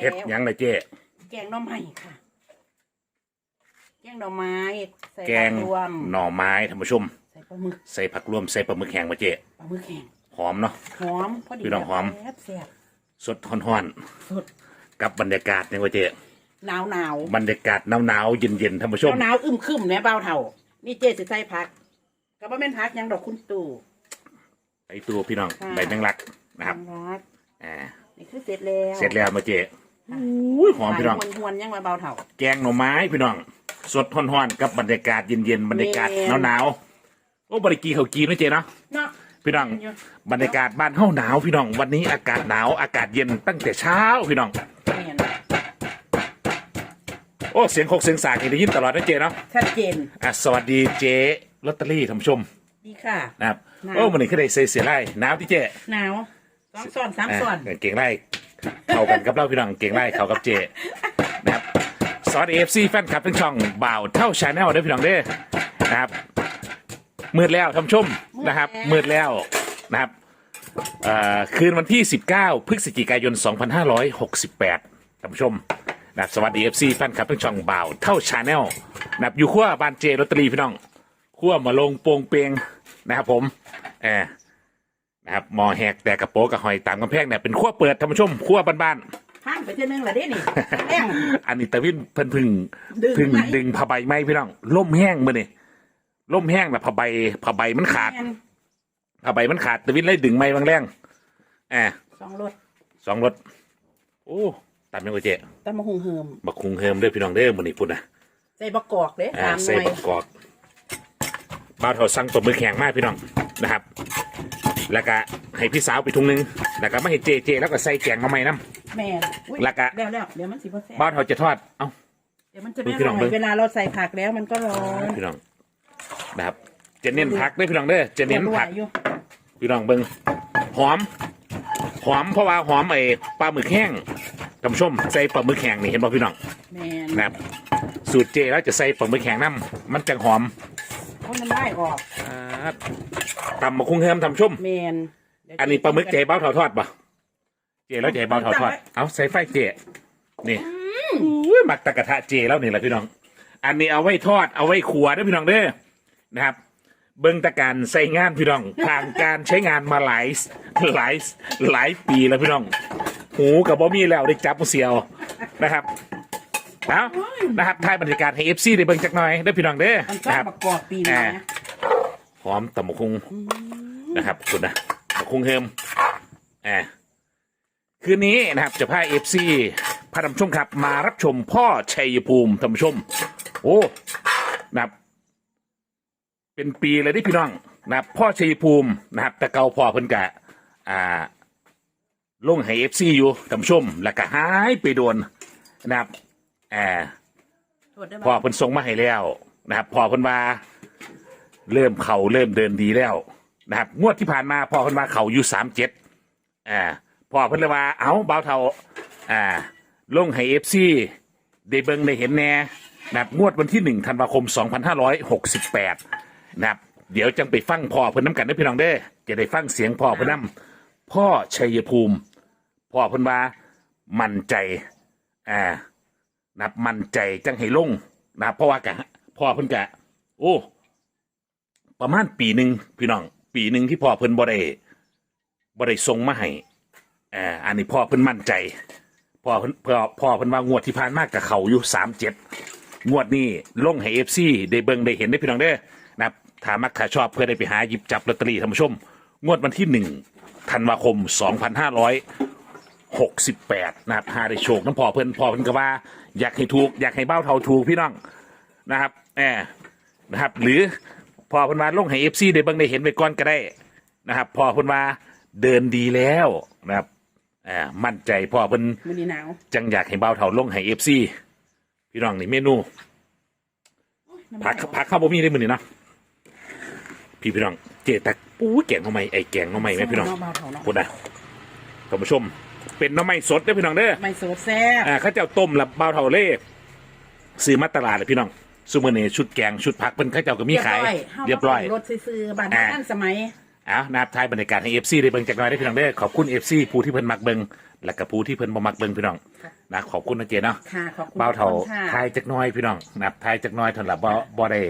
เฮ็ดแล้วหยังเลยเจ๊แกงหน่อไม้ค่ะ แกงหน่อไม้ใส่แกงผัรวมหน่อไม้ท่านผู้ชม ใส่ปลาหมึกใส่ผักรวมใส่ปลาหมึกแห้งมาเจ๊ปลาหมึกแห้งหอมเนาะ หอมพอดีพี่น้องหอม แซ่บแซ่บสดฮ้อนสดๆกับบรรยากาศเนี่ยว่าเจ๊หนาวหนาวบรรยากาศหนาวๆเย็นๆท่านผู้ชมหนาวๆอึมครึมเนี่ยเบาเท่า นี่เจ๊สิใส่ผักก็บ่แม่นผักหยังดอกคุณตู่ ไอตัวพี่น้องค่ะ ใบแมงลักนะครับ รักอ่านี่คือเสร็จแล้วเสร็จแล้วมาเจ๊ อุ้ยหอมพี่น้อง หวนๆยังมาเบาเท่า แกงหน่อไม้พี่น้อง สดฮ้อนๆกับบรรยากาศเย็นๆบรรยากาศแม่นหนาวๆโอ้บริกีเขาวกีนะเจ๊เนาะเนาะ พี่น้องอยู่บรรยากาศบ้านเฮาหนาวพี่น้องวันนี้อากาศหนาวอากาศเย็นตั้งแต่เช้าพี่น้อง แม่นโอ้เสียงโคกเสียงสากนี่ได้ยินตลอดนะเจ๊เนาะชัดเจน อะสวัสดีเจ๊ลอตเตอรี่ท่านผู้ชมดีค่ะ นะครับหนาว โอ้มันนี่คือได้เสียเสียไล่หนาวที่เจ๊หนาวสองซ้อนสามอะซ้อนเก่งไล่ เข้ากันกับเราพี่น้องเก่งไล่เข้ากับเจ๊นะครับสวัสดีเอฟซีแฟนคลับทั้งช่องบ่าวเท่าชาแนลด้วยพี่น้องเด้อนะครับมืดแล้วท่านผู้ชมนะครับ มืดแล้วนะครับเอ่อคืนวันที่ 19 พฤศจิกายน 2568ท่านผู้ชมนะครับสวัสดีเอฟซีแฟนคลับทั้งช่องบ่าวเท่าชาแนลนะครับอยู่ขั้วบ้านเจลอตเตอรี่พี่น้องขั้วมาลงโปงเปงนะครับผมเออ นะครับหมอแหกแต่กระโปรงกับหอยตามกำแพงเนี่ยเป็นขั้วเปิดท่านผู้ชมขั้วบ้านๆผ่านไปเท่านึงละเด้นี่แห้งอันนี้ตะวินเพิ่นพึ่งดึงพึ่งไหม ดึงผ้าใบไม้พี่น้องล่มแห้งมือนี่ล่มแห้งแบบผ้าใบผ้าใบมันขาดแม่นผ้าใบมันขาดตะวินเลยดึงไม้บางแรงแอบสองรถสองรถโอ้ตามยังไงเจ๊ตำมะฮุงเฮิมบักคุงเฮิมเด้อพี่น้องเด้อมือนี่พุ่นนะ ใส่บะกอกเด้อ่าสามหใส่น่วยบักกอกบ้าวเถาสั่งตบมือแข็งมากพี่น้องนะครับ แล้วก็ให้พี่สาวไปถุงหนึงแล้วก็ไม่ให้เจเจแล้วก็ใส่แกงมาใหม่น้ แม่นอุ๊ยแล้วก็แล้วแล้วเดี๋ยวมันสิบ่แซ่ำบ้าวเถาจะทอดเอ้า เดี๋ยวมันจะดูไม่พี่อน้องร่เบิ่อยง เวลาเราใส่ผักแล้วมันก็ร้อนพี่น้องนะครับจะเน้นผักเด้อพี่น้องเด้อจะเน้นผัก อยู่พี่น้องเบิงหอม หอมเพราะว่าหอมไอ้ปลาหมึกแห้งท่านผู้ชมใส่ปลาหมึกแห้งนี่เห็นป่ะพี่น้องแม่นนะครับสูตรเจแล้วจะใส่ปลาหมึกแห้งน้ำมันจังหอม คนมันได้ออกอ่าตำมะคุ้งเฮิมท่านผู้ชมแม่นเดี๋ยวอันนี้ปลาหมึกเจเบ้าเถาทอดป่ะเจแล้วเจเบ้าเถาทอด เอาใส่ไฟเจนี่อุ้ยหมักตะกะทะเจแล้วนี่แหละพี่น้อง อันนี้เอาไว้ทอดเอาไว้ขัวเด้อพี่น้องเด้อนะครับ เบิ้งตะการใส่งานพี่น้องผ่านการใช้งานมาหลายหลายหลายปีแล้วพี่น้อง หูกับบ่มีแล้วได้จับเสียวนะครับ เอานะครับถ่ายบรรยากาศให้เอฟซีได้เบิ่งจักหน่อยเด้อพี่น้องเด้อมันชอนะบครับบะกอกปีนี้นะหอมตำมะคุงนะครับคุณนะมะคุงเฮิมอ่าคืนนี้นะครับจะพาเอฟซีพาท่านผู้ชมครับ มารับชมพ่อชัยภูมิท่านผู้ชม โอ้นะครับ เป็นปีเลยที่พี่น้องนะครับพ่อชัยภูมินะครับ แต่เก่าพ่อเพิ่นกะอ่า ลงให้เอฟซีอยู่ท่านผู้ชมแล้วก็หายไปโดนนะครับ อ่าโทษได้ไหมพ่อเพิ่นส่งมาให้แล้วนะครับพ่อเพิ่นว่าเริ่มเข่าเริ่มเดินดีแล้วนะครับงวดที่ผ่านมาพ่อเพิ่นว่าเข่าอยู่สามเจ็ดอ่าพ่อเพิ่นเลยว่าเอาเบาเท่าอ่าลงให้เอฟซีได้เบิ่งได้เห็นแน่นะครับงวดวันที่หนึ่งธันวาคมสองพันห้าร้อยหกสิบแปดนะครับเดี๋ยวจังไปฟังพ่อเพิ่นน้ำกันนะพี่น้องเด้อจะได้ฟังเสียงพ่อเพิ่นน้ำพ่อชัยภูมิ พ่อเพิ่นว่ามั่นใจอ่า นะครับมั่นใจจังให้ลงนะครับเพราะว่ากะพ่อเพิ่นกะ โอ้ ประมาณปีหนึ่งพี่น้อง ปีหนึ่งที่พ่อเพิ่นบ่ได้บ่ได้ส่งมาให้อ่าอันนี้พ่อเพิ่นมั่นใจพ่อเพิ่นพ่อพ่อเพิ่นว่างวดที่ผ่านมากกับเขาอยู่สามเจ็ดงวดนี้ลงให้เอฟซีได้เบิ่งได้เห็นได้พี่น้องเด้อนะครับถามักถ้าชอบเพื่อได้ไปหาหยิบจับลอตเตอรี่ท่านผู้ชม งวดวันที่หนึ่งธันวาคมสองพันห้าร้อย หกสิบแปดนะครับหาได้โชคน้ำพอเพิ่นพอเพิ่นก็ว่า อยากให้ถูก อยากให้เบ้าเท่าถูกพี่น้องนะครับแอบนะครับ หรือพอเพิ่นว่าลงให้เอฟซีได้เบิ่งได้เห็นไปก่อนก็ได้นะครับ พอเพิ่นว่าเดินดีแล้วนะครับอ่ามั่นใจพอเพิ่นมื้อนี้หนาวจังอยากให้เบ้าเท่าลงให้เอฟซีพี่น้องนี่เมนูผักผักข้าวบ่มีได้มื้อนี้เนาะพี่พี่น้องเจตักปู้แกงหน่อไม้ไอ้แกงหน่อไม้ไหมพี่น้อง เบาเท่าเนาะ พูดนะท่านผู้ชม เป็นหน้ำไม้สดเด้อพี่น้องเด้อไม่โซแซ่บอ่าเขาเจ้าต้มละเบาเท่าเล่ซื้อมาตลาดเลยพี่น้องซูเมอร์เนชุดแกงชุดผักเป็นเข้าเจ้าก็มีขายเรียบร้อยรถซื้อๆบ้านอ่าท่านสมัย เอานะครับท้ายบรรยากาศให้เอฟซีได้เบิ่งจากหน้อยได้พี่น้องเด้อขอบคุณเอฟซีผู้ที่เพิ่นมักเบิ่งและกับผู้ที่เพิ่นบ่มักเบิ่งพี่น้องค่ะ นะขอบคุณนะเจเนาะค่ะขอบคุณเบ้าเท่าทุกคนค่ะทายจักหน้อยพี่น้องนะครับทายจักหน้อยเท่านั้นละบ่บ่ได้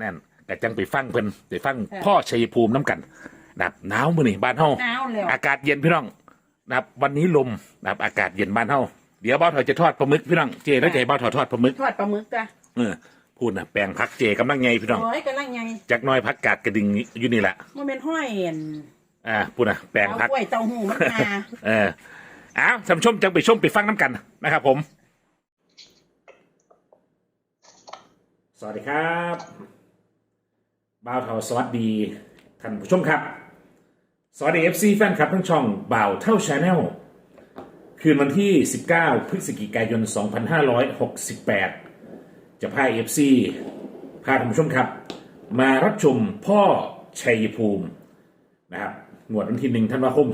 นั่นก็จังไปฟังเพิ่นไปฟังพ่อชัยภูมิน้ำกันนะครับหนาวมื้อนี้บ้านเฮาหนาวแล้ว อากาศเย็นพี่น้อง นะครับวันนี้ลมนะครับอากาศเย็นบ้านเฮาเดี๋ยวเบ้าเถาจะทอดปลาหมึกพี่น้องเจแล้วจะให้เบ้าเถาทอดปลาหมึกทอดปลาหมึกจ้ะเออพูดนะแปลงพักเจกำลังไงพี่น้องโอ้ยกำลังไงจักหน้อยพักกาดกระดิ่งอยู่นี่แหละมันเป็นห้อยเอ็นอ่าพูดนะแปลงเอาพัก กล้วยเต้าหู้มันมาเอออ้าวท่านผู้ชมจังไปชมไปฟังน้ำกันนะครับผม สวัสดีครับ บ่าวเท่าสวัสดีท่านผู้ชมครับ สวัสดี FC แฟนคลับทั้งช่องบ่าวเท่าชาแนลคืนวันที่ 19 พฤศจิกายน 2568 จะพา FC พาท่านผู้ชมครับ มารับชมพ่อชัยภูมินะครับงวดวันที่หนึ่งธันวาคม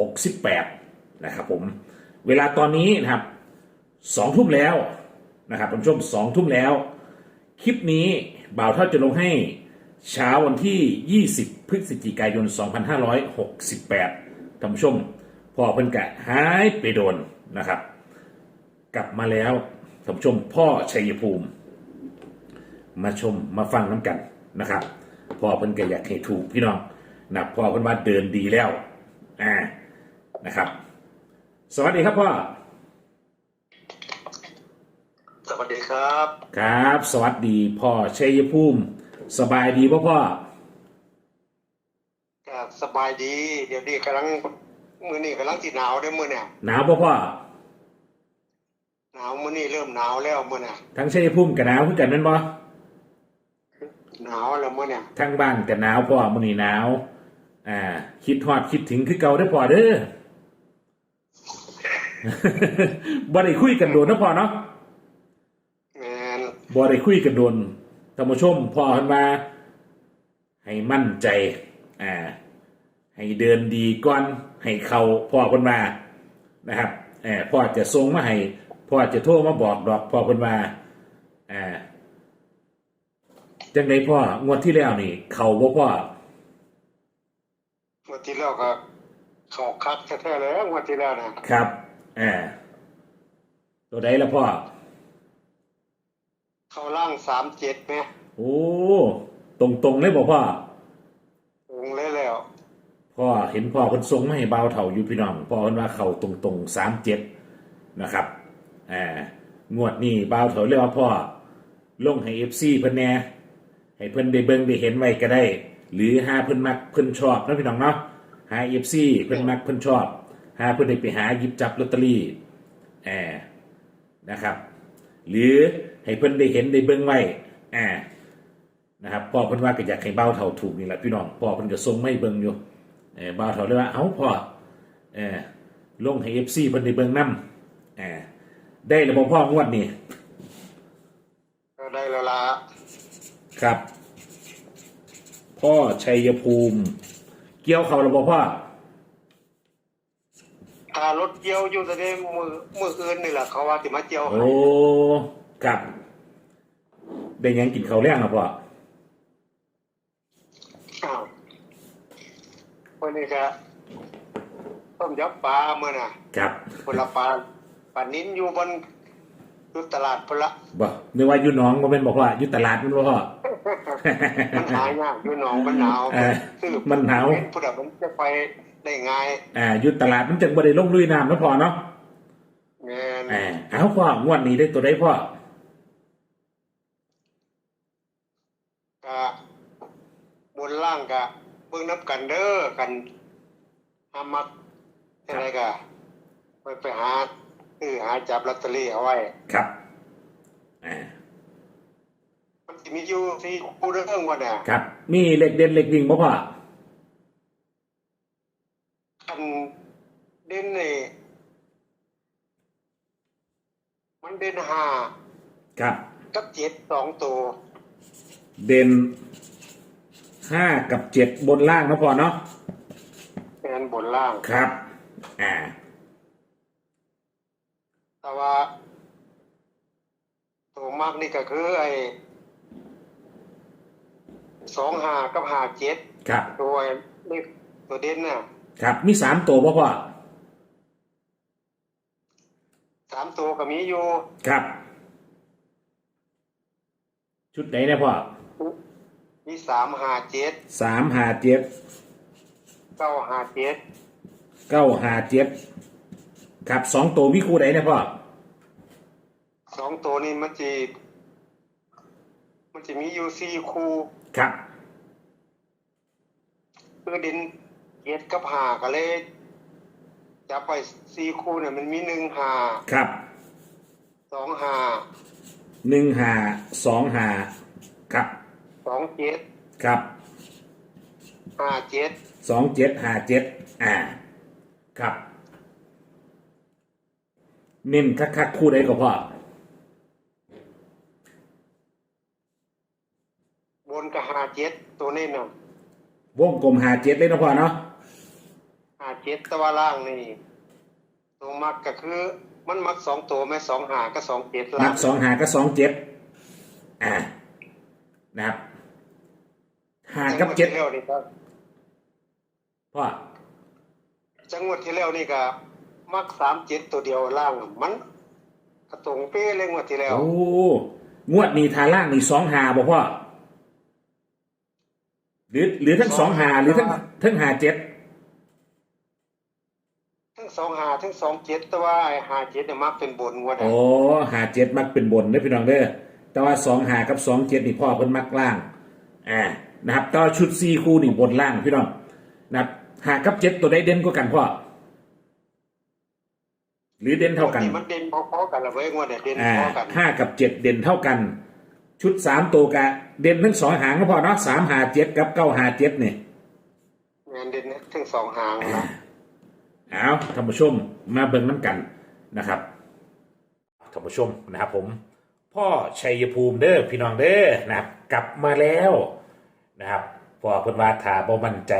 2568 นะครับผม เวลาตอนนี้นะครับสองทุ่มแล้วนะครับท่านผู้ชมสองทุ่มแล้ว คลิปนี้บ่าวเท่าจะลงให้ เช้าวันที่ 20 พฤศจิกายน 2568ท่านผู้ชมพอเพิ่นกะหายไปโดนนะครับ กลับมาแล้วท่านผู้ชมพ่อชัยภูมิ มาชมมาฟังน้ำกันนะครับพ่อเพิ่นก็อยากให้ถูกพี่น้องนะพ่อเพิ่นว่าเดินดีแล้วอ่านะครับ สวัสดีครับพ่อสวัสดีครับ ครับ สวัสดีพ่อชัยภูมิ สบายดีพ่อพ่อครับสบายดี เดี๋ยวนี้กำลังมือนี่กำลังสิหนาวเด้อมือเนี่ยหนาวพ่อพ่อหนาวมือนี่เริ่มหนาวแล้วมือเนี่ยทั้งชัยภูมิกับหนาวคือกันนั่นบ่หนาวแล้วมือเนี่ยทั้งบ้านกับหนาวพ่อมื้อนี้หนาวอ่า คิดฮอดคิดถึงคือเก่าเด้อพ่อเด้อบ่ได้คุยกันโดนนะพ่อเนาะแมนบ่ได้คุยกันโดน ท่านผู้ชมพ่อเพิ่นว่า ให้มั่นใจอ่าให้เดินดีก่อนให้เข้าพ่อเพิ่นว่านะครับเออพ่อจะส่งมาให้พ่อจะโทรมาบอกดอกพ่อเพิ่นว่าอ่าจังไดพ่องวดที่แล้วนี่ เข้าบ่พ่อเมื่อที่แล้วก็เขาคักแท้ๆแล้วเมื่อที่แล้วนะครับอ่าตัวใดละพ่อ เขาล่างสามเจ็ดไหมโอ้ตรงๆเลยบ่พ่อองเลยแล้วพ่อเห็นพ่อคนทรงไม่ให้เบาเถ่าอยู่พี่น้องพ่อคนว่าเขาตรงๆสามเจ็ดนะครับอ่างวดนี้เบาเถ่าเรียกว่าพ่อลงให้เอฟซีเพิ่นแหน่ให้เพิ่นได้เบิ่งได้เห็นไว้ก็ได้ หรือหาเพิ่นมักเพิ่นชอบนะพี่น้องเนาะหาเอฟซีเพิ่นมักเพิ่นชอบ หาเพิ่นได้ไปหาหยิบจับลอตเตอรี่แอานะครับ หรือ ให้เพิ่นได้เห็นได้เบิ่งไว้อ่านะครับพ่อเพิ่นว่าก็อยากให้เบาเท่าถูกนี่แหละพี่น้องพ่อเพิ่นก็ทรงไม่เบิ่งอยู่เออบ่าวเถาเลยว่าเอ้าพ่อเออลงให้เอฟซีเพิ่นในเบิ่งนำเออได้ระบบพ่องวดนี่ก็ได้แล้วละครับ พ่อชัยภูมิ เกี่ยวเขาระบบพ่อถ้ารถเกี่ยวอยู่แต่ได้มือมืออื่นนี่แหละเขาว่าสิมาเกี่ยวให้โอ้ ครับได้หยังกินเขาวแรงนะพ่ออ้าววันนี้ก็ต้มยำปลาเมื่อน่ะครับพลปลาปลานิ้นอยู่บนอยู่ตลาดพนละบ่นึกว่าอยู่หน้องบ่แม่นบอกว่าอยู่ตลาดแมันบ่พ่อ มันหายากอยู่หนองมันหนาวเออซื้อมันหนาวผู้ใดมันจะไปได้ง่ายอ่าอยู่ตลาดมันจังบ่ได้ลงลุยน้ำนะพ่อเนาะแม่นอ่าเอาพ่องวดนี้ได้ตัวใดพ่อ ก็บน ล่างก็เบิ่งนับกันเด้อกันหามักอะไรก็ไปไปหาคือหาจับลอตเตอรี่เอาไว้ ครับอ่ามันสิมีอยู่ที่ผู้เรื่องว่าน่ะครับ มีเหล็กเด่นเหล็กวิ่งบ่พ่อคันเด่นนี่มันเด่นห้าครับกับเจ็ดสองตัว เด่น ห้ากับเจ็ดบนล่างนะพ่อเนาะเป็นบนล่าง ครับ อ่า แต่ว่า ตัวมากนี่ก็คือไอ้สองหากับหาเจ็ดครับ ตัวเลขตัวเด่นน่ะครับมีสามตัวบ่พ่อสามตัวก็มีอยู่ ครับ ชุดไหนเนี่ยพ่อ มีสามห้าเจ็ดสามหาเจ็ดเก้าห้าเจ็ดเก้าหาเจ็ดครับสองตัวมีคู่ไหนเนี่ยพ่อสองตัวนี้มันจะมันจะมีอยู่สี่คู่ครับคือดินเจ็ดกับห้าก็เลยจับไปสี่คู่เนี่ยมันมีหนึ่งห้าครับสองห้าหนึ่งหาสองหาครับ สองเจ็ดครับห้าเจ็ดสองเจ็ดหาเจ็ดอ่า ครับ เน้นคักๆคู่ใดก็พ่อบนกับห้าเจ็ดตัวนี้น่ะวงกลมหาเจ็ดเลยนะพ่อเนาะห้าเจ็ดแตะวันล่างนี่ตัวมักก็คือมันมักสองตัวไหมสองหาก็สองเจ็ดนัล่าบงสองหาก็สองเจ็ดอ่านะครับ หากับเจ็ดจังหวัที่แล้วนี่ครับพ่อจังหวัดที่แล้วนี่ก็มักสามเจ็ดตัวเดียวล่างอะมันกระตรงเป้เลยงวดที่แล้ว โอ้งวดนี้ทาล่างนี่สองหาบ่พ่อหรือหรือทั้งสองหาหรือทั้งทั้งหาเจ็ดทั้งสองหาทั้งสองเจ็ดแต่ว่าไอ้หาเจ็ดเนี่ยมักเป็นบนงวดอะโอ้หาเจ็ดมักเป็นบนเด้อพี่น้องเด้อแต่ว่าสองหากับสองเจ็ดนี่พ่อเพิ่นมักล่างอ่า นะครับแต่ว่าชุดซีคู่นี่บนล่างพี่น้องนะครับหากับเจ็ดตัวใดเด่นกว่ากันพ่อหรือเด่นเท่ากันมันเด่นพอๆกันละเว้ยงวดเนี่ยเด่นอ่าพอกันห้ากับเจ็ดเด่นเท่ากัน ชุดสามตัวกะเด่นทั้งสองหางก็พอเนาะสามหาเจ็ดกับเก้าหาเจ็ดเนี่ยงานเด่นทั้งสองหางนะเอาท่านผู้ชมมาเบิ่งน้ำกันนะครับท่านผู้ชมนะครับผม พ่อชัยภูมิเด้อพี่น้องเด้อนะครับกลับมาแล้ว นะครับพอเพิ่นว่าถาบ่มั่นใจ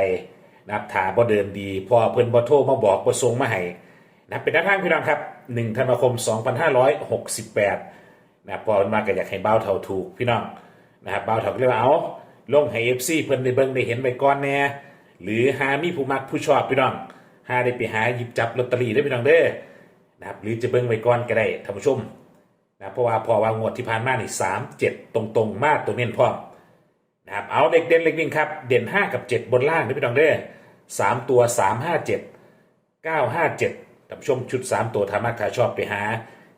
นะครับถาบ่เดินดี พอเพิ่นบ่โทรมาบอกบ่ส่งมาให้นะเป็นแนวทางพี่น้องครับ1ธันวาคม 2568นะครับพอเพิ่นว่าก็อยากให้เบ้าเท่าถูกพี่น้องนะครับเบ้าเท่าก็เลยว่าเอาลงให้ FC เพิ่นได้เบิ่งได้เห็นไว้ก่อนแน่หรือหามีผู้มักผู้ชอบพี่น้องหาได้ไปหาหยิบจับลอตเตอรี่ได้พี่น้องเด้อนะครับหรือจะเบิ่งไว้ก่อนก็ได้ท่านผู้ชมนะเพราะว่าพอว่างงวดที่ผ่านมานี่สามเจ็ดตรงๆ มากตัวเน้นพร้อม นะครับเอาเด็กเด่นเล็กวิ่งครับเด่นห้ากับเจ็ดบนล่างได้พี่น้องเด้อสามตัวสามห้าเจ็ดเก้าห้าเจ็ดท่านผู้ชมชุดสามตัวทามากถ้าชอบไปหา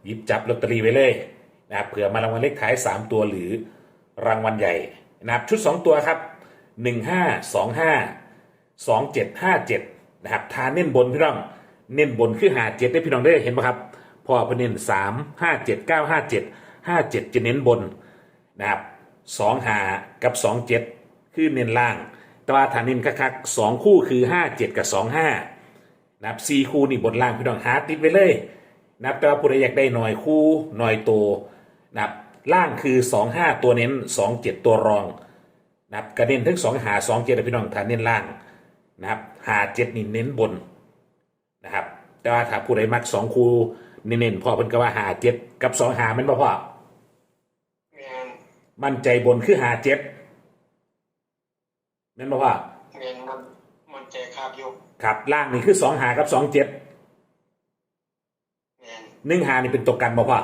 หยิบจับลอตเตอรี่ไว้เลยนะครับเผื่อมารางวัลเลขท้ายสามตัวหรือรางวัลใหญ่นะครับชุดสองตัวครับหนึ่งห้าสองห้าสองเจ็ดห้าเจ็ดนะครับทาเน้นบนพี่น้องเน้นบนคือหาเจ็ดได้พี่น้องได้เห็นไหมครับพอพเน้นสามห้าเจ็ดเก้าห้าเจ็ดห้าเจ็ดจะเน้นบนนะครับ สองหากับสองเจ็ดคือเน้นล่าง แต่ว่าทาเน้นคักๆสองคู่คือห้าเจ็ดกับสองห้านับสี่คู่นี่บนล่างพี่น้องหาติดไว้เลยนับแต่ว่าผู้ใดอยากได้หน่อยคู่หน่อยโตนะครับล่างคือสองห้าตัวเน้นสองเจ็ดตัวรองนับกระเด็นทั้งสองหาสองเจ็ดพี่น้องทาเน้นล่างนะครับหาเจ็ดนี่เน้นบนนะครับแต่ว่าถ้าผู้ใดมักสองคู่เน้นๆพอเพิ่นก็ว่าหาเจ็ดกับสองหามันบ่พอ มั่นใจบนคือหาเจ็ดแม่นบ่พอแมนมันมันใจคาบอยู่ครับล่างนี่คือสองหากับสองเจ็ดแมนหนึ่งหานี่เป็นตัวกันบ่พอ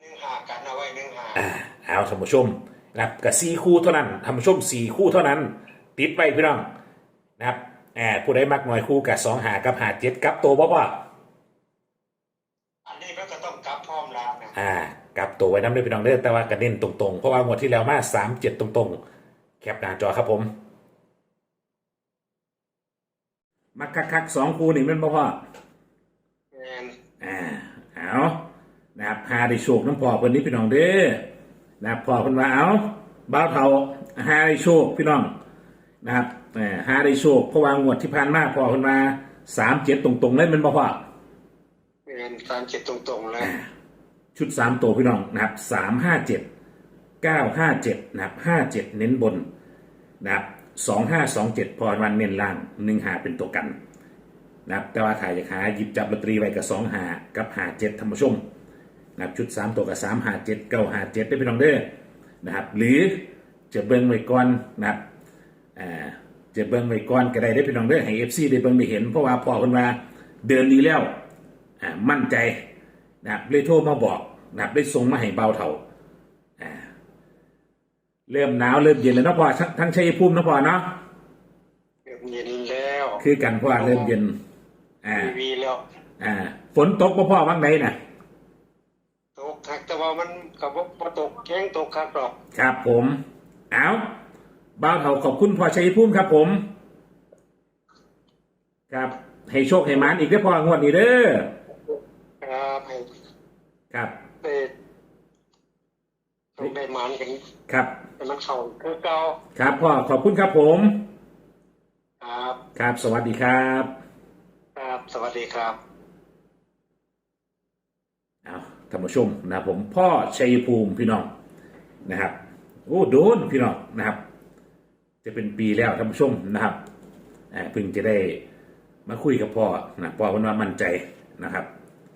หนึ่งหากันเอาไว้หนึ่งหาอ่าเอาท่านผู้ชมนะครับกับสี่คู่เท่านั้นท่านผู้ชมสี่คู่เท่านั้น ติดไว้พี่น้องนะครับแอบผู้ใดมักหน่อยคู่กับสองหากับหาเจ็ดกับตัวบ่พออันนี้มันก็ต้องกลับพร้อมแล้วนะอ่า กลับตัวไว้น้ำด้วยพี่น้องเด้อแต่ว่ากระเด็นตรงๆ เพราะว่างวดที่แล้วมาสามเจ็ดตรงๆ แคปหน้าจอครับผมมาคักๆสองคูนี่แมันบ่พ่อแมนอ่าเอานะครับหาได้โชคน้ำพ่อเพิ่นนี้พี่น้องเด้อนะครับพ่อเพิ่นว่าเอาบ้าวเฒ่าหาได้โชคพี่น้องนะครับเอ่อหาได้โชคเพราะว่างวดที่ผ่านมาพ่อเพิ่นมาสามเจ็ดตรงๆเลยแมันบ่พ่อ แมนตามเจ็ดตรงๆเลย ชุดสามตัวพี่น้องนะครับสามห้าเจ็ดเก้าห้าเจ็ดนะครับห้าเจ็ดเน้นบนนะครับสองห้าสองเจ็ดพอวันเน้นล่างหนึ่งหาเป็นตัวกันนะครับแต่ว่าถ่ายจากหาหยิบจับลอตเตอรี่ไว้กับสองหากับหาเจ็ดธรรมชมนะครับชุดสามตัวกับสามหาเจ็ดเก้าหาเจ็ดได้พี่น้องเด้อนะครับ หรือจะเบิ่งไว้ก่อนนะครับอ่าจะเบิ่งไว้ก่อนก็ได้ได้พี่น้องเด้อให้ FC ได้เบิ่งได้เห็นเพราะว่าพอเพิ่นว่าเดินดีแล้วอ่ามั่นใจ นะครับเลยโทรมาบอกนะครับได้ส่งมาให้เบาเท่าอ่าเริ่มหนาวเริ่มเย็นแล้วเนาะพ่อทั้งทั้งชัยภูมิเนาะพ่อเนาะเริ่มเย็นแล้วคือกันพ่อเริ่มเย็นอ่าทีวีแล้วอ่า ฝนตกบ่พ่อว่างไหนน่ะตกคักแต่ว่ามันก็บ่บ่ตกแข้งตกคักหรอกครับผมเอาบ้าวเถาขอบคุณพ่อชัยภูมิครับผม ครับ ให้โชคให้หมานอีกได้อพ่องวดนี้เด้อครับให้ ครับได้ให้ได้หมานกันครับให้มันเข้าคือเก่าครับพ่อขอบคุณครับผม ครับ ครับ สวัสดีครับ ครับ สวัสดีครับเอาท่านผู้ชมนะครับผมพ่อชัยภูมิพี่น้องนะครับโอ้โดนพี่น้องนะครับ จะเป็นปีแล้วท่านผู้ชมนะครับอ่าเพิ่งจะได้มาคุยกับพ่อนะพ่อวันว่ามั่นใจนะครับ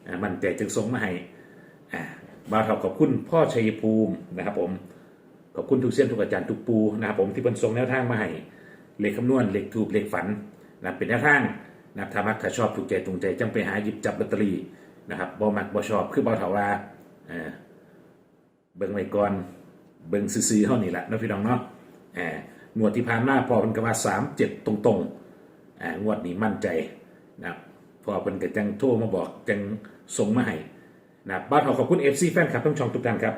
อ่ามั่นใจจึงส่งมาให้ อ่าบ่าวเท่าขอบคุณพ่อชัยภูมินะครับผมขอบคุณทุกเส้นทุกอาจารย์ทุกปูนะครับผมที่เป็นส่งแนวทางมาให้เลขคำนวณเลขทูบเลขฝันนะเป็นแนวทางนะครับถ้ามักถ้าชอบถูกใจตรงใจจังไปหาหยิบจับลอตเตอรี่นะครับบ่มักบ่ชอบคือบ่าวเท่าว่าอ่าเบิ่งไว้ก่อนเบิ่งซื่อๆเท่านี้แหละนะพี่น้องเนาะอ่างวดที่ผ่านมาพอเป็นกว่าสามเจ็ดตรงๆอ่างวดนี้มั่นใจนะครับพอเป็นก็จังโทรมาบอกจังส่งมาให้ นะบ้านขอขอบคุณ FC แฟนคลับท่านช่องทุกท่านครับ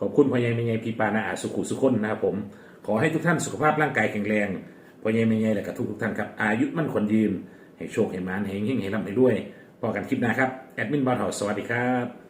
ขอบคุณพ่อใหญ่แม่ใหญ่พี่ปานาอาสุขุสุคนนะครับผม ขอให้ทุกท่านสุขภาพร่างกายแข็งแรงพ่อใหญ่แม่ใหญ่และกับทุกทุกท่านครับ อายุมั่นขวัญยืน ให้โชคให้มานให้เฮงให้ร่ำให้รวยพอกันคลิปหน้าครับ แอดมินบ้านหอสวัสดีครับ